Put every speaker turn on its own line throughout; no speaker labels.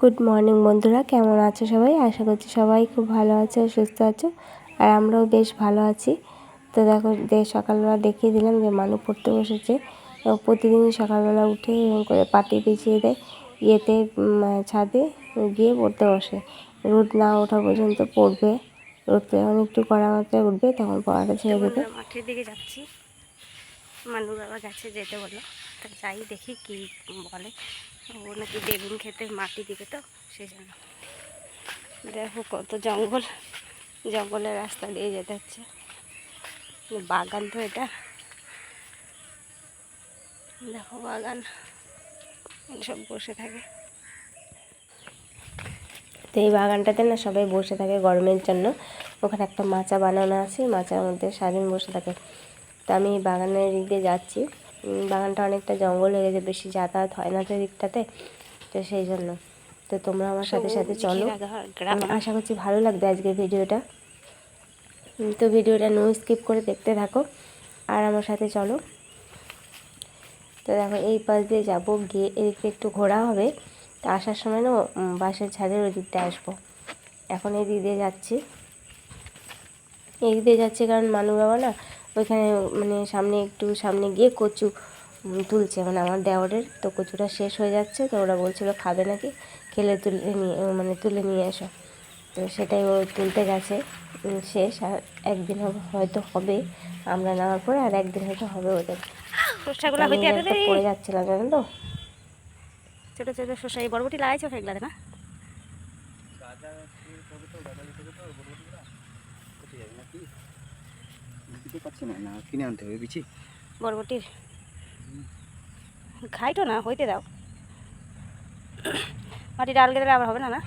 Good morning বন্ধুরা। কেমন আছো সবাই? আশা করছি সবাই খুব ভালো আছে, সুস্থ আছো। আর আমরাও বেশ ভালো আছি। তো দেখো সকালবেলা দেখিয়ে দিলাম যে মানু পড়তে বসেছে। ও প্রতিদিন সকালবেলা উঠে এরকম করে পাটি পিছিয়ে দেয়, ইয়েতে ছাদে গিয়ে পড়তে বসে। রোদ না ওঠা পর্যন্ত পড়বে। রোদ যখন একটু কড়া মাত্রায় উঠবে, তখন পড়াটা ছেড়ে দেবে।
মাঠের দিকে যাচ্ছি। মানু বাবা গাছে যেতে বলল তা যাই দেখি কি বলে। ও নাকি বেগুন খেতে মাটি দিকে তো সেই জন্য দেখো কত জঙ্গল, জঙ্গলের রাস্তা দিয়ে যেতে হচ্ছে। বাগান তো এটা। দেখো বাগান সব বসে থাকে।
তো এই বাগানটাতে না সবাই বসে থাকে গরমের জন্য। ওখানে একটা মাচা বানানো আছে, মাচার মধ্যে সারাদিন বসে থাকে। তো আমি বাগানের দিক দিয়ে যাচ্ছি। বাগানটা অনেকটা জঙ্গল হয়ে গেছে বেশি যাতায়াত হয় না তো দিকটাতে তো সেই জন্য। তো তোমরা আমার সাথে সাথে চলো। আশা করছি ভালো লাগবে আজকের ভিডিওটা। তো ভিডিওটা নো স্কিপ করে দেখতে থাকো। আর আমার সাথে চলো। তো দেখো এই পাশ দিয়ে যাব গিয়ে এদিকে একটু ঘোরা হবে। তো আসার সময় না বাসের ছাদের ওই দিকটা আসব। এখন এই দিক দিয়ে যাচ্ছি। এই দিক দিয়ে যাচ্ছি কারণ মানু বাবা না ওইখানে মানে সামনে একটু সামনে গিয়ে কচু তুলছে। মানে আমার দেওয়ারের তো কচুটা শেষ হয়ে যাচ্ছে তো ওরা বলছিল খাবে নাকি? খেলে তুলে নিয়ে মানে তুলে নিয়ে এসো। তো সেটাই ও তুলতে গেছে শেষ। আর একদিন হয়তো হবে আমরা নেওয়ার পরে আর একদিন হয়তো হবে ওদের। পড়ে যাচ্ছিলাম জানো তো?
ছোটো ছোটো শসা এই বরবটি লাগাইছো ফেকলাতে না?
দিতে পারছি না না কিনে আনতে হবে বিচি
বরবটির। খাইটো না হইতে দাও। মাটি ডাল দিলে আবার হবে না না?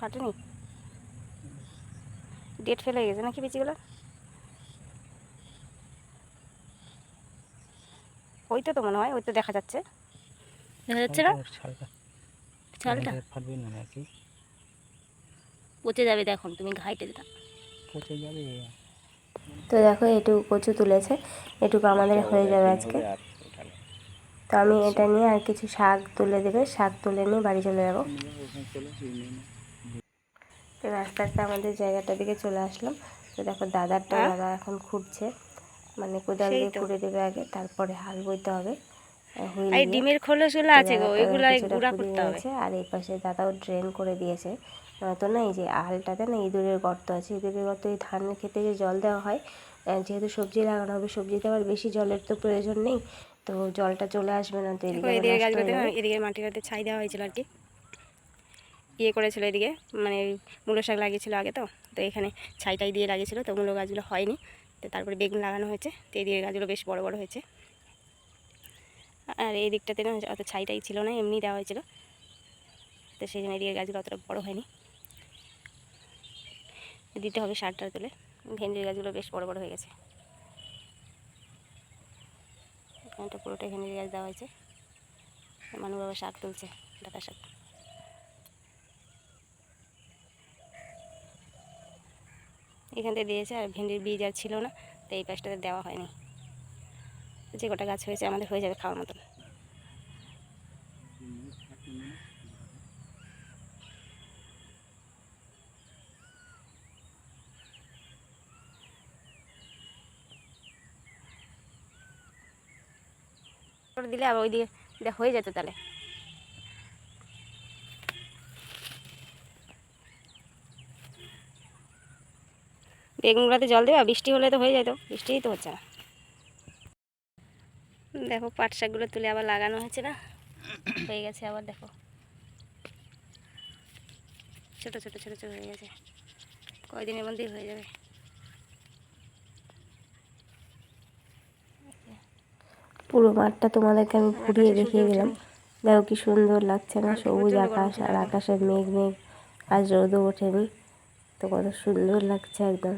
কাটেনি ডেট ফেল হয়ে গেছে নাকি বিচিগুলো ওই তো তো মনে হয় ওই তো দেখা যাচ্ছে। দেখা যাচ্ছে না?
ছালটা।
চালটা
ফাটবে না নাকি?
পচে যাবে দেখুন তুমি ঘাইটে দিতা
পচে যাবে
তো দেখো এটুকু কচু তুলেছে। এটুকু আমাদের হয়ে যাবে আজকে। তো আমি এটা নিয়ে আর কিছু শাক তুলে দেবে। শাক তুলে নিয়ে বাড়ি চলে যাব। তো আস্তে আস্তে আমাদের জায়গাটার দিকে চলে আসলাম। তো দেখো দাদারটা
হ্যাঁ?
দাদা এখন খুঁড়ছে। মানে কোদাল দিয়ে। খুঁড়ে দেবে আগে তারপরে হাল বইতে হবে।
এই ডিমের খোলসগুলো আছে গো ওইগুলো গুঁড়া করতে হবে।
আর এই পাশে দাদাও ড্রেন করে দিয়েছে। নয়তো না এই যে আলটাতে না ইঁদুরের গর্ত আছে। ইঁদুরের গর্ত এই ধান খেতে যে জল দেওয়া হয় যেহেতু সবজি লাগানো হবে সবজিতে আবার বেশি জলের তো প্রয়োজন নেই তো জলটা চলে আসবে না তো এদিকে
গাছগুলোতে এদিকে মাটিটাতে ছাই দেওয়া হয়েছিল আর কি। ইয়ে করেছিল এদিকে মানে মূলো শাক লাগিয়েছিল আগে তো তো এখানে ছাইটাই দিয়ে লাগিয়েছিল তো মূলো গাছগুলো হয়নি। তো তারপরে বেগুন লাগানো হয়েছে তো এদিকে গাছগুলো বেশ বড় বড় হয়েছে। আর এই দিকটাতে না অত ছাইটাই ছিল না এমনি দেওয়া হয়েছিল। তো সেই জন্য এদিকে গাছগুলো অতটা বড় হয়নি। দিতে হবে সারটার তুলে। ভেন্ডির গাছগুলো বেশ বড় বড় হয়ে গেছে। এখানটা পুরোটা ভেন্ডির গাছ দেওয়া হয়েছে। মানু বাবা শাক তুলছে, ডাটা শাক। এখানটা দিয়েছে আর ভেন্ডির বীজ আর ছিল না তো এই পাশটাতে দেওয়া হয়নি। যে কটা গাছ হয়েছে আমাদের হয়ে যাবে খাওয়ার মতন। দিলে আবার ওইদিকে দেখ হয়ে যেত তাহলে। বেগুনগুলোতে জল দেওয়া বৃষ্টি হলে তো হয়ে যেত, বৃষ্টিই তো হচ্ছে না। দেখো, পাট শাকগুলো তুলে আবার লাগানো হয়েছে না? হয়ে গেছে আবার, দেখো। ছোট ছোট ছোট ছোট হয়ে গেছে। কয়দিনের মধ্যেই হয়ে যাবে।
পুরো মাঠটা তোমাদেরকে আমি ঘুরিয়ে দেখিয়ে দিলাম। দেখো কি সুন্দর লাগছে না? সবুজ আকাশ আর। আকাশের মেঘ মেঘ। আজ রোদও ওঠেনি। তো কত সুন্দর লাগছে একদম।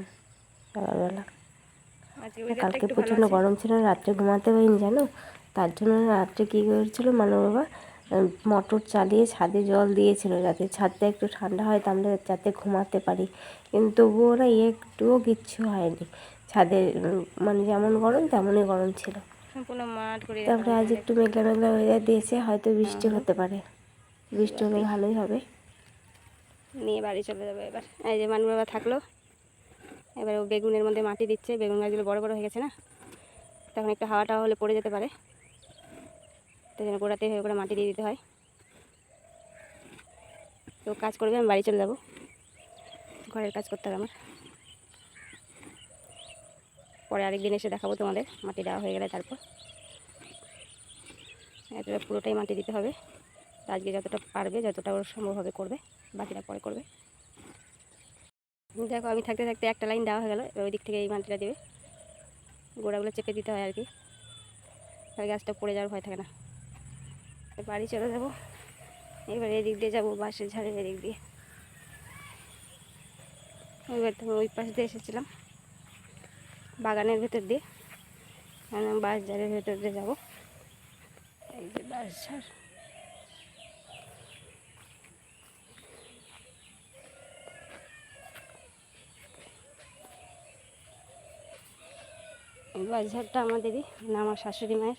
সকালবেলা। কালকে প্রচণ্ড। গরম ছিল রাত্রে ঘুমাতে পারিনি জানো? তার জন্য রাত্রে কী করেছিল মানে বাবা? মোটর চালিয়ে ছাদে জল দিয়েছিল যাতে ছাদটা একটু ঠান্ডা হয় তাহলে যাতে ঘুমাতে পারি। কিন্তু তবুও ওরা একটুও কিচ্ছু হয়নি। ছাদে উম, মানে যেমন গরম তেমনই গরম ছিল। তারপরে আজ একটু মেঘলা মেঘলা ওয়েদার দিয়েছে হয়তো বৃষ্টি হতে পারে। বৃষ্টি হলে ভালোই হবে।
নিয়ে বাড়ি চলে যাবে এবার। এই যে মানুষ বাবা থাকল। এবার ও বেগুনের মধ্যে মাটি দিচ্ছে। বেগুন গাছগুলো বড় বড় হয়ে গেছে না? তখন একটু হাওয়া টাওয়া হলে পড়ে যেতে পারে। তাই জন্য গোড়াতে হয়ে করে মাটি দিয়ে দিতে হয়। তো কাজ করবে আমি বাড়ি চলে যাব। ঘরের কাজ করতে হবে আমার। পরে আরেকদিন এসে দেখাবো তোমাদের। মাটি দেওয়া হয়ে গেলে তারপর। এটা পুরোটাই মাটি দিতে হবে। আজকে যতটা পারবে, যতটা ওর সম্ভব হবে করবে, বাকিটা পরে করবে। দেখো, আমি থাকতে থাকতে একটা লাইন দেওয়া হয়ে গেলো, এবার ওই দিক থেকে এই মাটিটা দেবে। গোড়াগুলো চেপে দিতে হয় আর কি। তাহলে গাছটা পড়ে যাওয়ার ভয় থাকে না। বাড়ি চলে যাব। এবার এদিক দিয়ে যাব বাসের ঝাড়ের এদিক দিয়ে। এবার তুমি ওই পাশ দিয়ে এসেছিলাম। বাগানের ভেতর দিয়ে। আমি বাস ঝাড়ের ভেতর দিয়ে যাব। এই যে বাস ঝাড়। এই ঝাড়টা আমাদেরই মানে আমার শাশুড়ি মায়ের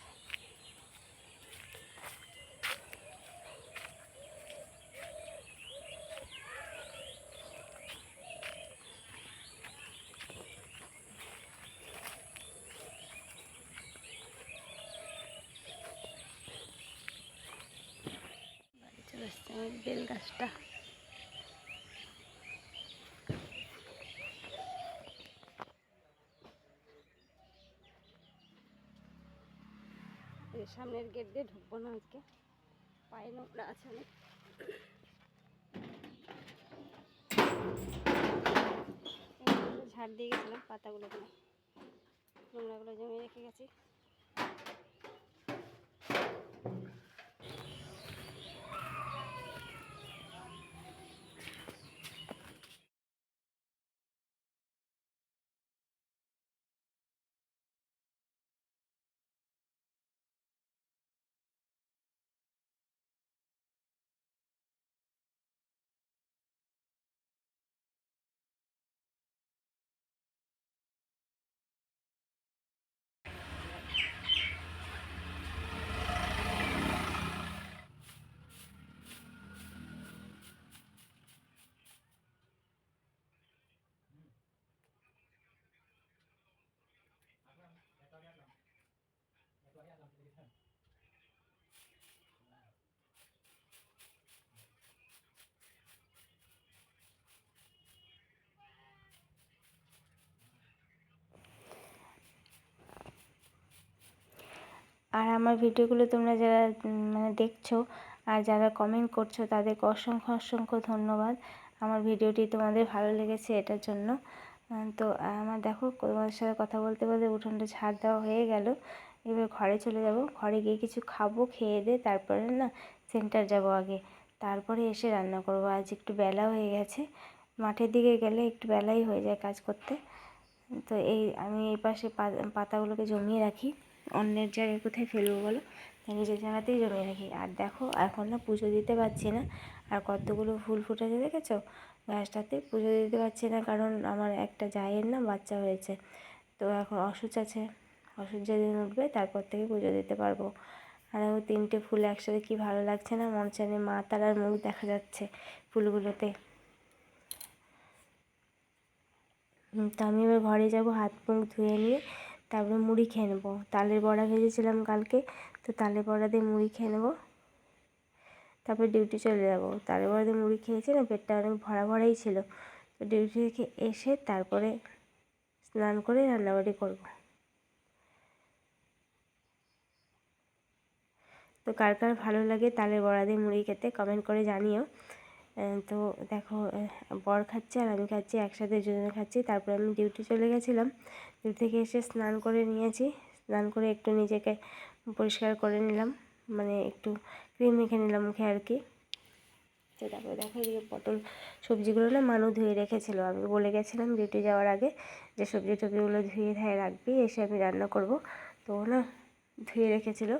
বাড়ি চলে এসছে আমার বেল গাছটা এই সামনের গেট দিয়ে ঢুকবো না আজকে। পায়ে নোংরা আছে অনেক। ঝাড় দিয়ে গেছিলাম পাতাগুলো নোংরাগুলো জমিয়ে রেখে গেছি
আর আমার ভিডিওগুলো তোমরা যারা মানে দেখছ আর যারা কমেন্ট করছ, তাদেরকে অসংখ্য অসংখ্য ধন্যবাদ। আমার ভিডিওটি তোমাদের ভালো লেগেছে এটার জন্য। তো আমার দেখো, তোমাদের সাথে কথা বলতে বলতে উঠোনটা ঝাড় দেওয়া হয়ে গেল। এবার ঘরে চলে যাব। ঘরে গিয়ে কিছু খাব, খেয়ে দিয়ে তারপরে না সেন্টার যাব আগে। তারপরে এসে রান্না করব। আজ একটু বেলা হয়ে গেছে। মাঠের দিকে গেলে একটু বেলাই হয়ে যায় কাজ করতে। তো এই, আমি এই পাশে পাতাগুলোকে জমিয়ে রাখি। অন্যের জায়গায় কোথায় ফেলব বলো? নিজের জায়গাতেই জমিয়ে রাখি আর দেখো, এখন না পুজো দিতে পারছি না। আর কতগুলো ফুল ফুটেছে দেখেছ? গাছটাতে পুজো দিতে পারছি না, কারণ আমার একটা জায়ের না বাচ্চা হয়েছে। তো এখন অসুচ আছে। অসুচ যেদিন উঠবে তারপর থেকে পুজো দিতে পারব। আর ও তিনটে ফুল একসাথে কি ভালো লাগছে না? মনে যেন মা তারার মুখ দেখা যাচ্ছে ফুলগুলোতে। তো আমি এবার ঘরে যাব, হাত মুখ ধুয়ে নিয়ে তারপরে মুড়ি খেয়ে নেব। তালের বড়া ভেজেছিলাম কালকে, তো তালের বড়া দিয়ে মুড়ি খেয়ে নেব। তারপরে ডিউটি চলে যাব। তালের বড়া দিয়ে মুড়ি খেয়েছি না, পেটটা অনেক ভরা ভরাই ছিল। তো ডিউটি থেকে এসে তারপরে স্নান করে রান্নাবাড়ি করব। তো কার কার ভালো লাগে তালের বড়া দিয়ে মুড়ি খেতে কমেন্ট করে জানিও। তো দেখো বর খাচ্ছে আর আমি খাচ্ছি, একসাথে দুজনে খাচ্ছি। তারপরে আমি ডিউটি চলে গেছিলাম। ডিউটি থেকে এসে স্নান করে নিয়েছি। স্নান করে একটু নিজেকে পরিষ্কার করে নিলাম। মানে একটু ক্রিম মেখে নিলাম মুখে আর কি। তো তারপরে দেখো এদিকে পটল সবজিগুলো না মানু ধুয়ে রেখেছিল। আমি বলে গেছিলাম ডিউটি যাওয়ার আগে যে সবজি টবজিগুলো ধুয়ে ধায় রাখবি, এসে আমি রান্না করব। তো না ধুয়ে রেখেছিল।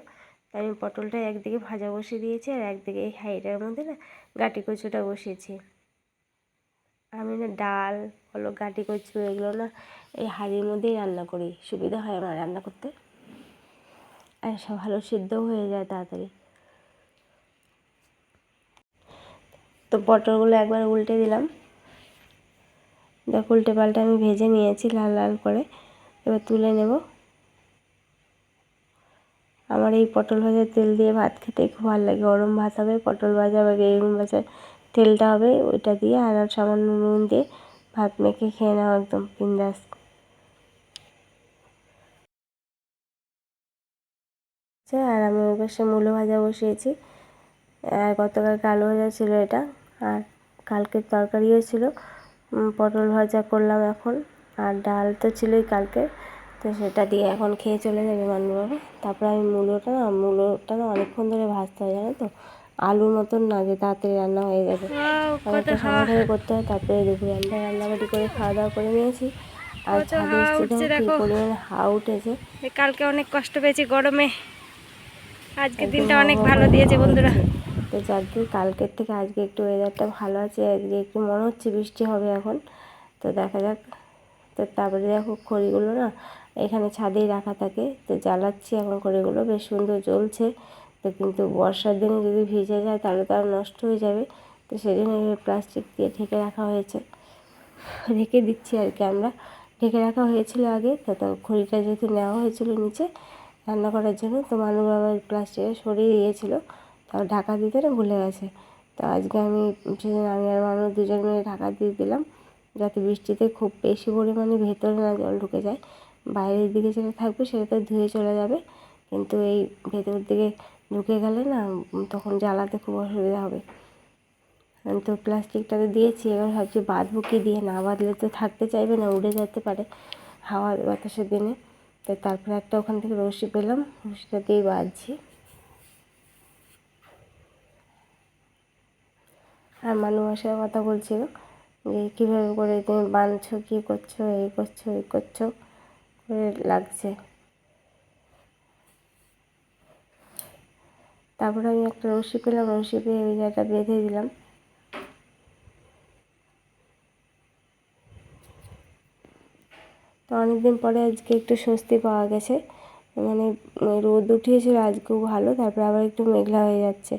আমি পটলটা একদিকে ভাজা বসিয়ে দিয়েছি আর একদিকে এই হাঁড়িটার মধ্যে না গাটি কচুটা বসিয়েছি। আমি না ডাল বলো গাটি কচু এগুলো না এই হাঁড়ির মধ্যেই রান্না করি। সুবিধা হয় আমার রান্না করতে। আর সব ভালো সিদ্ধও হয়ে যায় তাড়াতাড়ি। তো পটলগুলো একবার উল্টে দিলাম। দেখ, উল্টে পাল্টে আমি ভেজে নিয়েছি লাল লাল করে। এবার তুলে নেব। আমার এই পটল ভাজার তেল দিয়ে ভাত খেতে খুব ভালো লাগে। গরম ভাত হবে, পটল ভাজা বা বেগুন ভাজার তেলটা হবে, ওইটা দিয়ে আর সামান্য নুন দিয়ে ভাত মেখে খেয়ে নেওয়া একদম, বিন্দাস। আর আমি ওই পাশে মূলো ভাজা বসিয়েছি। আর গতকালকে আলু ভাজা ছিল এটা, আর কালকের তরকারিও ছিল। পটল ভাজা করলাম এখন, আর ডাল তো ছিলই কালকে তো সেটা দিয়ে এখন খেয়ে চলে যাবে মানু বাবা। তারপরে আমি মূলোটা না মূলোটা না অনেকক্ষণ ধরে ভাজতে হয় জানো তো? আলুর মতন না যে তাড়াতাড়ি রান্না হয়ে যাবে। অনেকটা সময় ধরে করতে হয় তারপরে দুপুরে আমরা রান্নাবাড়ি করে খাওয়া দাওয়া করে নিয়েছি। আর ছাদে
হাওয়া
এসেছি কি
দেখো।
হাওয়া উঠেছে।
কালকে অনেক কষ্ট পেয়েছি গরমে। আজকে দিনটা অনেক ভালো দিয়েছে বন্ধুরা।
তো যাকে কালকের থেকে আজকে একটু ওয়েদারটা ভালো আছে আজকে একটু মনে হচ্ছে বৃষ্টি হবে এখন। তো দেখা যাক। তো তারপরে দেখো খড়িগুলো না এখানে ছাদেই রাখা থাকে। তো জ্বালাচ্ছি এখন খড়িগুলো বেশ সুন্দর জ্বলছে। তো কিন্তু বর্ষার দিনে যদি ভিজে যায় তাহলে তো আর নষ্ট হয়ে যাবে। তো সেই জন্য প্লাস্টিক দিয়ে ঢেকে রাখা হয়েছে। রেখে দিচ্ছি আর কি আমরা। ঢেকে রাখা হয়েছিল আগে, তো তো খড়িটা যেহেতু নেওয়া হয়েছিল নিচে রান্না করার জন্য, তো মানুষ আবার প্লাস্টিকে সরিয়ে দিয়েছিল। তাও ঢাকা দিতে না ভুলে গেছে। তো আজকে আমি সেদিন আমি আর মানুষ দুজন মিলে ঢাকা দিয়ে দিলাম। যাতে বৃষ্টিতে খুব বেশি পরিমাণে ভেতরে না জল ঢুকে যায়। বাইরের দিকে যেটা থাকবে সেটা তো ধুয়ে চলে যাবে। কিন্তু এই ভেতর দিকে ঢুকে গেলে না তখন জ্বালাতে খুব অসুবিধা হবে। আমি তো প্লাস্টিকটাতে দিয়েছি, এবার ভাবছি বাঁধবো কি দিয়ে? না বাঁধলে তো থাকতে চাইবে না, উড়ে যেতে পারে হাওয়া বাতাসের দিনে। তো তারপরে একটা ওখান থেকে রশি পেলাম, রশিটা দিয়েই বাঁধছি। আর মানু কথা বলছিল যে, কীভাবে করে তুমি বাঁধছো, কী করছ, এই করছ এই করছ? করে লাগছে। তারপরে আমি একটা রশি পেলাম, রশি পেয়ে ওই জায়গাটা বেঁধে দিলাম। তো অনেকদিন পরে আজকে একটু স্বস্তি পাওয়া গেছে। মানে রোদ উঠিয়েছিল আজকেও ভালো, তারপরে আবার একটু মেঘলা হয়ে যাচ্ছে।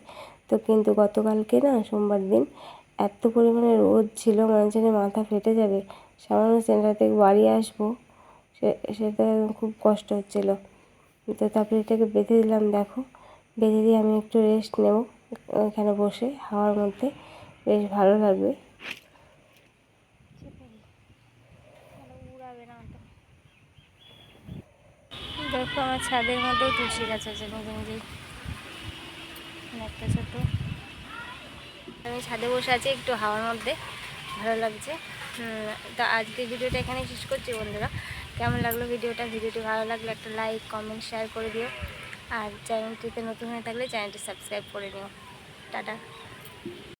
তো কিন্তু গতকালকে না, সোমবার দিন এত পরিমাণে রোদ ছিল, মনে হচ্ছে মাথা ফেটে যাবে। সামান্য সেন্টার থেকে বাড়ি আসব। সে, সেটা খুব কষ্ট হচ্ছিল। তো তারপরে এটাকে বেঁধে দিলাম, দেখো। বেঁধে দিয়ে আমি একটু রেস্ট নেব এখানে বসে, হাওয়ার মধ্যে। বেশ ভালো লাগবে।
দেখো, আমার ছাদের মধ্যেও তুলসী গাছ আছে একটা ছোট। আমি ছাদে বসে আছি একটু হাওয়ার মধ্যে, ভালো লাগছে। তো আজকে ভিডিওটা এখানে শেষ করছি, বন্ধুরা। কেমন লাগল ভিডিওটা? ভিডিওটি ভালো লাগলে একটা লাইক কমেন্ট শেয়ার করে দিও। আর চ্যানেলটিতে নতুন হয়ে থাকলে চ্যানেলটি সাবস্ক্রাইব করে নিও। টাটা।